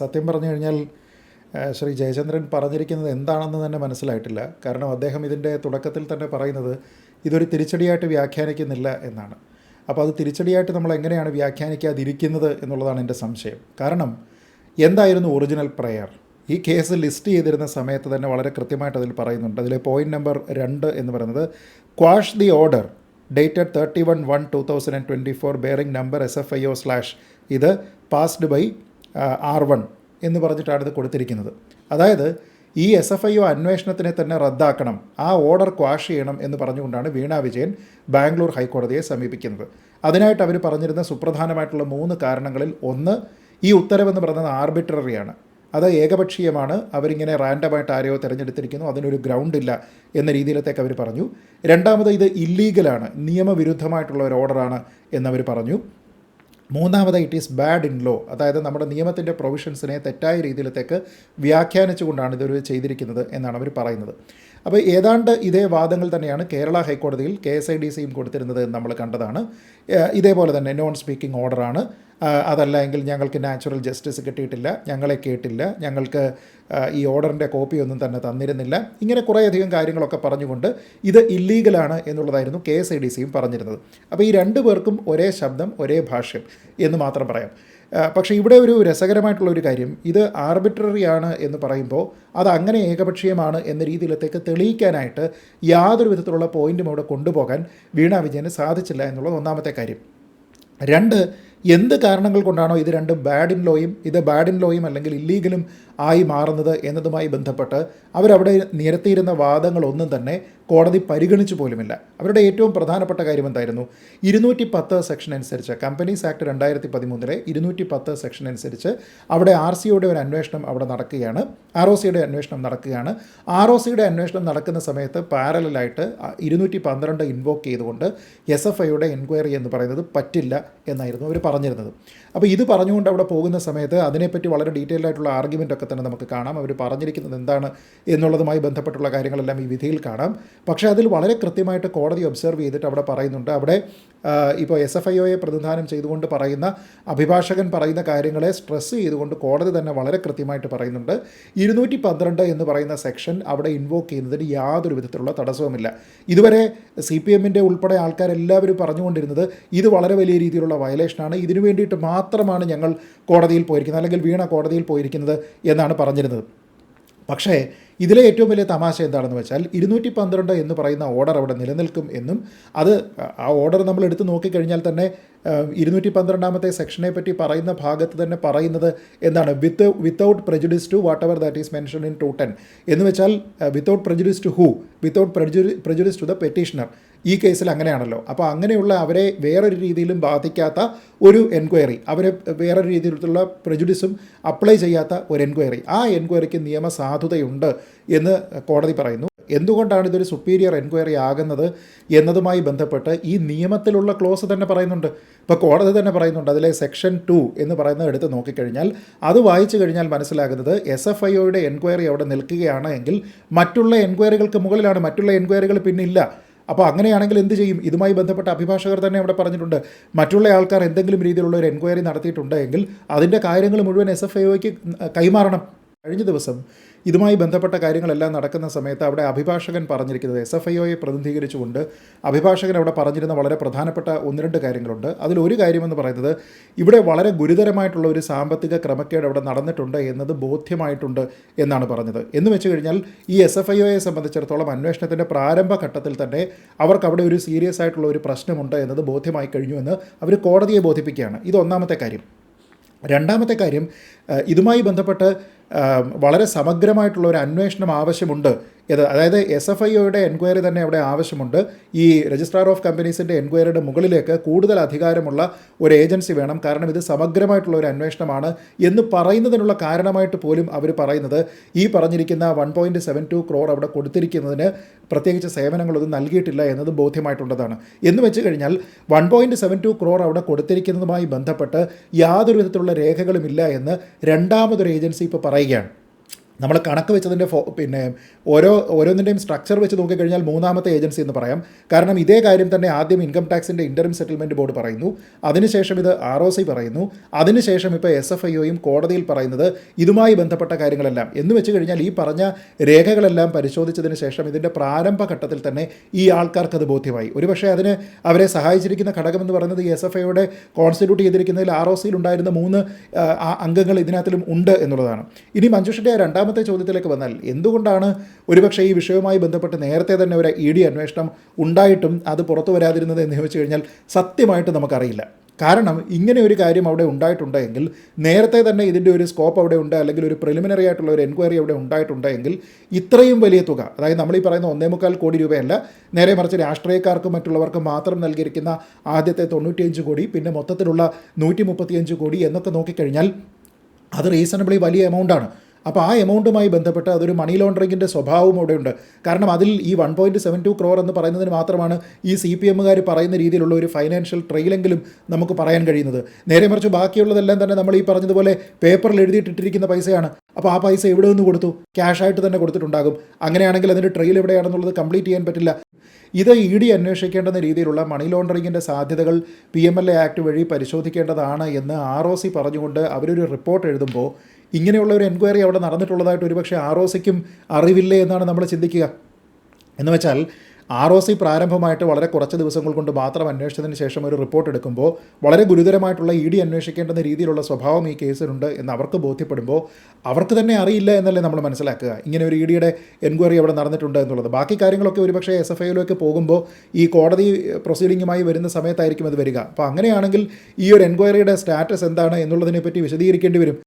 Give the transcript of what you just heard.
സത്യം പറഞ്ഞു കഴിഞ്ഞാൽ ശ്രീ ജയചന്ദ്രൻ പറഞ്ഞിരിക്കുന്നത് എന്താണെന്ന് തന്നെ മനസ്സിലായിട്ടില്ല. കാരണം അദ്ദേഹം ഇതിന്റെ തുടക്കത്തിൽ തന്നെ പറയുന്നത് ഇതൊരു തിരിച്ചടിയായിട്ട് വ്യാഖ്യാനിക്കുന്നില്ല എന്നാണ്. അപ്പോൾ അത് തിരിച്ചടിയായിട്ട് നമ്മൾ എങ്ങനെയാണ് വ്യാഖ്യാനിക്കാതിരിക്കുന്നത് എന്നുള്ളതാണ് എന്റെ സംശയം. കാരണം എന്തായിരുന്നു ഒറിജിനൽ പ്രയർ? ഈ കേസ് ലിസ്റ്റ് ചെയ്തിരുന്ന സമയത്ത് തന്നെ വളരെ കൃത്യമായിട്ട് അതിൽ പറയുന്നുണ്ട്. അതിലെ പോയിന്റ് നമ്പർ രണ്ട് എന്ന് പറയുന്നത് quash the order dated thirty one one two thousand and twenty four bearing number S F I O slash ഇത് പാസ്ഡ് ബൈ ആർ വൺ എന്ന് പറഞ്ഞിട്ടാണ് ഇത് കൊടുത്തിരിക്കുന്നത്. അതായത് ഈ എസ് എഫ് ഐ ഒ അന്വേഷണത്തിനെ തന്നെ റദ്ദാക്കണം ആ ഓർഡർ ക്വാഷ് ചെയ്യണം എന്ന് പറഞ്ഞുകൊണ്ടാണ് വീണാ വിജയൻ ബാംഗ്ലൂർ ഹൈക്കോടതിയെ സമീപിക്കുന്നത്. അതിനായിട്ട് അവർ പറഞ്ഞിരുന്ന സുപ്രധാനമായിട്ടുള്ള മൂന്ന് കാരണങ്ങളിൽ ഒന്ന് ഈ ഉത്തരവെന്ന് പറയുന്നത് ആർബിട്രറിയാണ്. അത് ഏകപക്ഷീയമാണ് അവരിങ്ങനെ റാൻഡമായിട്ട് ആരെയോ തിരഞ്ഞെടുത്തിരിക്കുന്നു അതിനൊരു ഗ്രൗണ്ട് ഇല്ല എന്ന രീതിയിലത്തേക്ക് അവർ പറഞ്ഞു. രണ്ടാമത് ഇത് ഇല്ലീഗലാണ് നിയമവിരുദ്ധമായിട്ടുള്ള ഒരു ഓർഡറാണ് എന്നവർ പറഞ്ഞു. മൂന്നാമത് it is bad in law അതായത് നമ്മുടെ നിയമത്തിന്റെ പ്രൊവിഷൻസിനെ തെറ്റായ രീതിയിലത്തേക്ക് വ്യാഖ്യാനിച്ചുകൊണ്ടാണ് ഇതൊരു ചെയ്തിരിക്കുന്നത് എന്നാണ് അവർ പറയുന്നത്. അപ്പോൾ ഏതാണ്ട് ഇതേ വാദങ്ങൾ തന്നെയാണ് കേരള ഹൈക്കോടതിയിൽ കെ എസ് ഐ ഡി സിയും കൊടുത്തിരുന്നത് നമ്മൾ കണ്ടതാണ്. ഇതേപോലെ തന്നെ നോൺ സ്പീക്കിംഗ് ഓർഡറാണ് അതല്ല എങ്കിൽ ഞങ്ങൾക്ക് നാച്ചുറൽ ജസ്റ്റിസ് കിട്ടിയിട്ടില്ല ഞങ്ങളെ കേട്ടില്ല ഞങ്ങൾക്ക് ഈ ഓർഡറിന്റെ കോപ്പി ഒന്നും തന്നെ തന്നിരുന്നില്ല. ഇങ്ങനെ കുറേയധികം കാര്യങ്ങളൊക്കെ പറഞ്ഞുകൊണ്ട് ഇത് ഇല്ലീഗലാണ് എന്നുള്ളതായിരുന്നു കെ എസ് ഐ ഡി സിയും പറഞ്ഞിരുന്നത്. അപ്പോൾ ഈ രണ്ടു പേർക്കും ഒരേ ശബ്ദം ഒരേ ഭാഷ്യം എന്ന് മാത്രം പറയാം. പക്ഷേ ഇവിടെ ഒരു രസകരമായിട്ടുള്ള ഒരു കാര്യം ഇത് ആർബിട്രറി ആണ് എന്ന് പറയുമ്പോൾ അത് അങ്ങനെ ഏകപക്ഷീയമാണ് എന്ന രീതിയിലത്തേക്ക് തെളിയിക്കാനായിട്ട് യാതൊരു വിധത്തിലുള്ള പോയിന്റും അവിടെ കൊണ്ടുപോകാൻ വീണ വിജയന് സാധിച്ചില്ല എന്നുള്ളത് ഒന്നാമത്തെ കാര്യം. രണ്ട് എന്ത് കാരണങ്ങൾ കൊണ്ടാണോ ഇത് രണ്ടും ബാഡ് ഇൻ ലോയും ഇത് ബാഡ് ഇൻ ലോയും അല്ലെങ്കിൽ ഇല്ലീഗലും ആയി മാറുന്നത് എന്നതുമായി ബന്ധപ്പെട്ട് അവരവിടെ നിരത്തിയിരുന്ന വാദങ്ങളൊന്നും തന്നെ കോടതി പരിഗണിച്ചു പോലുമില്ല. അവരുടെ ഏറ്റവും പ്രധാനപ്പെട്ട കാര്യം എന്തായിരുന്നു? ഇരുന്നൂറ്റി പത്ത് സെക്ഷൻ അനുസരിച്ച് കമ്പനീസ് ആക്ട് രണ്ടായിരത്തി പതിമൂന്നിലെ ഇരുന്നൂറ്റി പത്ത് സെക്ഷൻ അനുസരിച്ച് അവിടെ ആർ സിയുടെ ഒരു അന്വേഷണം അവിടെ നടക്കുകയാണ്. ആർ ഒ സിയുടെ അന്വേഷണം നടക്കുകയാണ്. ആർ ഒ സിയുടെ അന്വേഷണം നടക്കുന്ന സമയത്ത് പാരലായിട്ട് ഇരുന്നൂറ്റി പന്ത്രണ്ട് ഇൻവോക്ക് ചെയ്തുകൊണ്ട് എസ് എഫ് ഐയുടെ എൻക്വയറി എന്ന് പറയുന്നത് പറ്റില്ല എന്നായിരുന്നു അവർ പറഞ്ഞിരുന്നത്. അപ്പോൾ ഇത് പറഞ്ഞുകൊണ്ട് അവിടെ പോകുന്ന സമയത്ത് അതിനെപ്പറ്റി വളരെ ഡീറ്റെയിൽഡ് ആയിട്ടുള്ള ആർഗ്യുമെന്റ് ഒക്കെ തന്നെ നമുക്ക് കാണാം. അവർ പറഞ്ഞിരിക്കുന്നത് എന്താണ് എന്നുള്ളതുമായി ബന്ധപ്പെട്ടുള്ള കാര്യങ്ങളെല്ലാം ഈ വിധിയിൽ കാണാം. പക്ഷേ അതിൽ വളരെ കൃത്യമായിട്ട് കോടതി ഒബ്സർവ് ചെയ്തിട്ട് അവിടെ പറയുന്നുണ്ട്. അവിടെ ഇപ്പോൾ എസ് എഫ് ഐ ഒയെ പ്രതിനിധാനം ചെയ്തുകൊണ്ട് പറയുന്ന അഭിഭാഷകൻ പറയുന്ന കാര്യങ്ങളെ സ്ട്രെസ് ചെയ്തുകൊണ്ട് കോടതി തന്നെ വളരെ കൃത്യമായിട്ട് പറയുന്നുണ്ട്. ഇരുന്നൂറ്റി പന്ത്രണ്ട് എന്ന് പറയുന്ന സെക്ഷൻ അവിടെ ഇൻവോക്ക് ചെയ്യുന്നതിന് യാതൊരു വിധത്തിലുള്ള തടസ്സവുമില്ല. ഇതുവരെ സി പി എമ്മിന്റെ ഉൾപ്പെടെ ആൾക്കാരെല്ലാവരും പറഞ്ഞുകൊണ്ടിരുന്നത് ഇത് വളരെ വലിയ രീതിയിലുള്ള വയലേഷനാണ് ഇതിനു വേണ്ടിയിട്ട് മാത്രമാണ് ഞങ്ങൾ കോടതിയിൽ പോയിരിക്കുന്നത്. അല്ലെങ്കിൽ വീണ കോടതിയിൽ പോയിരിക്കുന്നത് എന്നാണ് പറഞ്ഞിരുന്നത്. പക്ഷേ ഇതിലെ ഏറ്റവും വലിയ തമാശ എന്താണെന്ന് വെച്ചാൽ ഇരുന്നൂറ്റി പന്ത്രണ്ട് എന്ന് പറയുന്ന ഓർഡർ അവിടെ നിലനിൽക്കും എന്നും അത് ആ ഓർഡർ നമ്മൾ എടുത്ത് നോക്കിക്കഴിഞ്ഞാൽ തന്നെ ഇരുന്നൂറ്റി പന്ത്രണ്ടാമത്തെ സെക്ഷനെ പറ്റി പറയുന്ന ഭാഗത്ത് തന്നെ പറയുന്നത് എന്താണ്? With without prejudice to whatever that is mention in two ten എന്ന് വെച്ചാൽ without prejudice to who without prejudice prejudice to the petitioner ഈ കേസിൽ അങ്ങനെയാണല്ലോ. അപ്പോൾ അങ്ങനെയുള്ള അവരെ വേറൊരു രീതിയിലും ബാധിക്കാത്ത ഒരു എൻക്വയറി അവരെ വേറൊരു രീതിയിലുള്ള പ്രജുഡിസും അപ്ലൈ ചെയ്യാത്ത ഒരു എൻക്വയറി. ആ എൻക്വയറിക്ക് നിയമസാധുതയുണ്ട് എന്ന് കോടതി പറയുന്നു. എന്തുകൊണ്ടാണ് ഇതൊരു സുപ്പീരിയർ എൻക്വയറി ആകുന്നത് എന്നതുമായി ബന്ധപ്പെട്ട് ഈ നിയമത്തിലുള്ള ക്ലോസ് തന്നെ പറയുന്നുണ്ട്. ഇപ്പോൾ കോടതി തന്നെ പറയുന്നുണ്ട് അതിലെ സെക്ഷൻ ടു എന്ന് പറയുന്നത് എടുത്ത് നോക്കിക്കഴിഞ്ഞാൽ അത് വായിച്ചു കഴിഞ്ഞാൽ മനസ്സിലാകുന്നത് എസ് എഫ് ഐഒയുടെ എൻക്വയറി അവിടെ നിൽക്കുകയാണ് എങ്കിൽ മറ്റുള്ള എൻക്വയറികൾക്ക് മുകളിലാണ് മറ്റുള്ള എൻക്വയറികൾ പിന്നില്ല. അപ്പോൾ അങ്ങനെയാണെങ്കിൽ എന്ത് ചെയ്യും? ഇതുമായി ബന്ധപ്പെട്ട അഭിഭാഷകർ തന്നെ അവിടെ പറഞ്ഞിട്ടുണ്ട്. മറ്റുള്ള ആൾക്കാർ എന്തെങ്കിലും രീതിയിലുള്ള ഒരു എൻക്വയറി നടത്തിയിട്ടുണ്ടെങ്കിൽ അതിന്റെ കാര്യങ്ങൾ മുഴുവൻ എസ് എഫ് ഐ കൈമാറണം. കഴിഞ്ഞ ദിവസം ഇതുമായി ബന്ധപ്പെട്ട കാര്യങ്ങളെല്ലാം നടക്കുന്ന സമയത്ത് അവിടെ അഭിഭാഷകൻ പറഞ്ഞിരിക്കുന്നത് എസ് എഫ് ഐ ഒയെ പ്രതിനിധീകരിച്ചുകൊണ്ട് അഭിഭാഷകൻ അവിടെ പറഞ്ഞിരുന്ന വളരെ പ്രധാനപ്പെട്ട ഒന്ന് രണ്ട് കാര്യങ്ങളുണ്ട്. അതിലൊരു കാര്യമെന്ന് പറയുന്നത് ഇവിടെ വളരെ ഗുരുതരമായിട്ടുള്ള ഒരു സാമ്പത്തിക ക്രമക്കേട് അവിടെ നടന്നിട്ടുണ്ട് എന്നത് ബോധ്യമായിട്ടുണ്ട് എന്നാണ് പറഞ്ഞത്. എന്ന് വെച്ച് കഴിഞ്ഞാൽ ഈ എസ് എഫ് ഐ ഒയെ സംബന്ധിച്ചിടത്തോളം അന്വേഷണത്തിന്റെ പ്രാരംഭഘട്ടത്തിൽ തന്നെ അവർക്ക് അവിടെ ഒരു സീരിയസ് ആയിട്ടുള്ള ഒരു പ്രശ്നമുണ്ട് എന്നത് ബോധ്യമായി കഴിഞ്ഞു എന്ന് അവർ കോടതിയെ ബോധിപ്പിക്കുകയാണ്. ഇത് ഒന്നാമത്തെ കാര്യം. രണ്ടാമത്തെ കാര്യം ഇതുമായി ബന്ധപ്പെട്ട് വളരെ സമഗ്രമായിട്ടുള്ള ഒരു അന്വേഷണം ആവശ്യമുണ്ട്. ഇത് അതായത് എസ് എഫ് ഐ ഒയുടെ എൻക്വയറി തന്നെ അവിടെ ആവശ്യമുണ്ട്. ഈ രജിസ്ട്രാർ ഓഫ് കമ്പനീസിന്റെ എൻക്വയറിയുടെ മുകളിലേക്ക് കൂടുതൽ അധികാരമുള്ള ഒരു ഏജൻസി വേണം. കാരണം ഇത് സമഗ്രമായിട്ടുള്ള ഒരു അന്വേഷണമാണ് എന്ന് പറയുന്നതിനുള്ള കാരണമായിട്ട് പോലും അവർ പറയുന്നത്. ഈ പറഞ്ഞിരിക്കുന്ന one point seven two crore അവിടെ കൊടുത്തിരിക്കുന്നതിന് പ്രത്യേകിച്ച് സേവനങ്ങളൊന്നും നൽകിയിട്ടില്ല എന്നത് ബോധ്യമായിട്ടുള്ളതാണ്. എന്ന് വെച്ച് കഴിഞ്ഞാൽ one point seven two crore അവിടെ കൊടുത്തിരിക്കുന്നതുമായി ബന്ധപ്പെട്ട് യാതൊരു വിധത്തിലുള്ള രേഖകളുമില്ല എന്ന് രണ്ടാമതൊരു ഏജൻസി ഇപ്പോൾ പറയുകയാണ്. നമ്മൾ കണക്ക് വെച്ചതിന്റെ ഫോ പിന്നെ ഓരോ ഓരോന്നിന്റെയും സ്ട്രക്ചർ വെച്ച് നോക്കിക്കഴിഞ്ഞാൽ മൂന്നാമത്തെ ഏജൻസി എന്ന് പറയാം. കാരണം ഇതേ കാര്യം തന്നെ ആദ്യം ഇൻകം ടാക്സിന്റെ ഇന്റർം സെറ്റിൽമെന്റ് ബോർഡ് പറയുന്നു. അതിനുശേഷം ഇത് ആർ ഒ സി പറയുന്നു. അതിനുശേഷം ഇപ്പോൾ എസ് എഫ് ഐ ഒയും കോടതിയിൽ പറയുന്നത് ഇതുമായി ബന്ധപ്പെട്ട കാര്യങ്ങളെല്ലാം. എന്ന് വെച്ച് കഴിഞ്ഞാൽ ഈ പറഞ്ഞ രേഖകളെല്ലാം പരിശോധിച്ചതിന് ശേഷം ഇതിന്റെ പ്രാരംഭ ഘട്ടത്തിൽ തന്നെ ഈ ആൾക്കാർക്ക് അത് ബോധ്യമായി. ഒരുപക്ഷെ അതിന് അവരെ സഹായിച്ചിരിക്കുന്ന ഘടകമെന്ന് പറയുന്നത് ഈ എസ് എഫ് ഐയുടെ കോൺസ്റ്റിറ്റ്യൂട്ട് ചെയ്തിരിക്കുന്നതിൽ ആർ ഒ സിയിൽ ഉണ്ടായിരുന്ന മൂന്ന് അംഗങ്ങൾ ഇതിനകത്തിലും ഉണ്ട് എന്നുള്ളതാണ്. ഇനി മഞ്ജുഷിന്റെ രണ്ടാമത്തെ ചോദ്യത്തിലേക്ക് വന്നാൽ എന്തുകൊണ്ടാണ് ഒരുപക്ഷെ ഈ വിഷയവുമായി ബന്ധപ്പെട്ട് നേരത്തെ തന്നെ ഒരു ഇ ഡി അന്വേഷണം ഉണ്ടായിട്ടും അത് പുറത്തു വരാതിരുന്നത് എന്ന് ചോദിച്ചു കഴിഞ്ഞാൽ സത്യമായിട്ട് നമുക്കറിയില്ല. കാരണം ഇങ്ങനെ ഒരു കാര്യം അവിടെ ഉണ്ടായിട്ടുണ്ടെങ്കിൽ നേരത്തെ തന്നെ ഇതിന്റെ ഒരു സ്കോപ്പ് അവിടെ ഉണ്ട് അല്ലെങ്കിൽ ഒരു പ്രിലിമിനറി ആയിട്ടുള്ള ഒരു എൻക്വയറി അവിടെ ഉണ്ടായിട്ടുണ്ടെങ്കിൽ ഇത്രയും വലിയ തുക അതായത് നമ്മൾ ഈ പറയുന്ന ഒന്നേ മുക്കാൽ കോടി രൂപയല്ല നേരെ മറിച്ച് രാഷ്ട്രീയക്കാർക്കും മറ്റുള്ളവർക്കും മാത്രം നൽകിയിരിക്കുന്ന ആദ്യത്തെ തൊണ്ണൂറ്റിയഞ്ച് കോടി പിന്നെ മൊത്തത്തിലുള്ള നൂറ്റി മുപ്പത്തിയഞ്ച് കോടി എന്നൊക്കെ നോക്കിക്കഴിഞ്ഞാൽ അത് റീസണബിളി വലിയ എമൗണ്ടാണ് അപ്പോൾ ആ എമൗണ്ടുമായി ബന്ധപ്പെട്ട് അതൊരു മണി ലോണ്ടറിങ്ങിന്റെ സ്വഭാവവും അവിടെയുണ്ട്. കാരണം അതിൽ ഈ one point seven two crore എന്ന് പറയുന്നതിന് മാത്രമാണ് ഈ സി പി എമ്മുകാർ പറയുന്ന രീതിയിലുള്ള ഒരു ഫൈനാൻഷ്യൽ ട്രെയിലെങ്കിലും നമുക്ക് പറയാൻ കഴിയുന്നത്. നേരെ മറിച്ച് ബാക്കിയുള്ളതെല്ലാം തന്നെ നമ്മൾ ഈ പറഞ്ഞതുപോലെ പേപ്പറിൽ എഴുതിയിട്ടിട്ടിരിക്കുന്ന പൈസയാണ്. അപ്പോൾ ആ പൈസ എവിടെ നിന്ന് കൊടുത്തു? ക്യാഷായിട്ട് തന്നെ കൊടുത്തിട്ടുണ്ടാകും. അങ്ങനെയാണെങ്കിൽ അതിന്റെ ട്രെയിൽ എവിടെയാണെന്നുള്ളത് കംപ്ലീറ്റ് ചെയ്യാൻ പറ്റില്ല. ഇത് ഇ ഡി അന്വേഷിക്കേണ്ടെന്ന രീതിയിലുള്ള മണി ലോണ്ടറിങ്ങിന്റെ സാധ്യതകൾ P M L A act വഴി പരിശോധിക്കേണ്ടതാണ് എന്ന് ആർ ഒ സി പറഞ്ഞുകൊണ്ട് അവരൊരു റിപ്പോർട്ട് എഴുതുമ്പോൾ ഇങ്ങനെയുള്ള ഒരു എൻക്വയറി അവിടെ നടന്നിട്ടുള്ളതായിട്ട് ഒരുപക്ഷെ ആർ ഒ സിക്കും അറിവില്ലേ എന്നാണ് നമ്മൾ ചിന്തിക്കുക. എന്ന് വെച്ചാൽ ആർ ഒ സി പ്രാരംഭമായിട്ട് വളരെ കുറച്ച് ദിവസങ്ങൾ കൊണ്ട് മാത്രം അന്വേഷിച്ചതിന് ശേഷം ഒരു റിപ്പോർട്ട് എടുക്കുമ്പോൾ വളരെ ഗുരുതരമായിട്ടുള്ള ഇ ഡി അന്വേഷിക്കേണ്ടുന്ന രീതിയിലുള്ള സ്വഭാവം ഈ കേസിലുണ്ട് എന്ന് അവർക്ക് ബോധ്യപ്പെടുമ്പോൾ അവർക്ക് തന്നെ അറിയില്ല എന്നല്ലേ നമ്മൾ മനസ്സിലാക്കുക. ഇങ്ങനെ ഒരു ഇ ഡിയുടെ എൻക്വയറി അവിടെ നടന്നിട്ടുണ്ട് എന്നുള്ളത്. ബാക്കി കാര്യങ്ങളൊക്കെ ഒരുപക്ഷെ എസ് എഫ് ഐയിലേക്ക് പോകുമ്പോൾ ഈ കോടതി പ്രൊസീഡിങ്ങുമായി വരുന്ന സമയത്തായിരിക്കും അത് വരിക. അപ്പോൾ അങ്ങനെയാണെങ്കിൽ ഈ ഒരു എൻക്വയറിയുടെ സ്റ്റാറ്റസ് എന്താണ് എന്നുള്ളതിനെപ്പറ്റി വിശദീകരിക്കേണ്ടി വരും.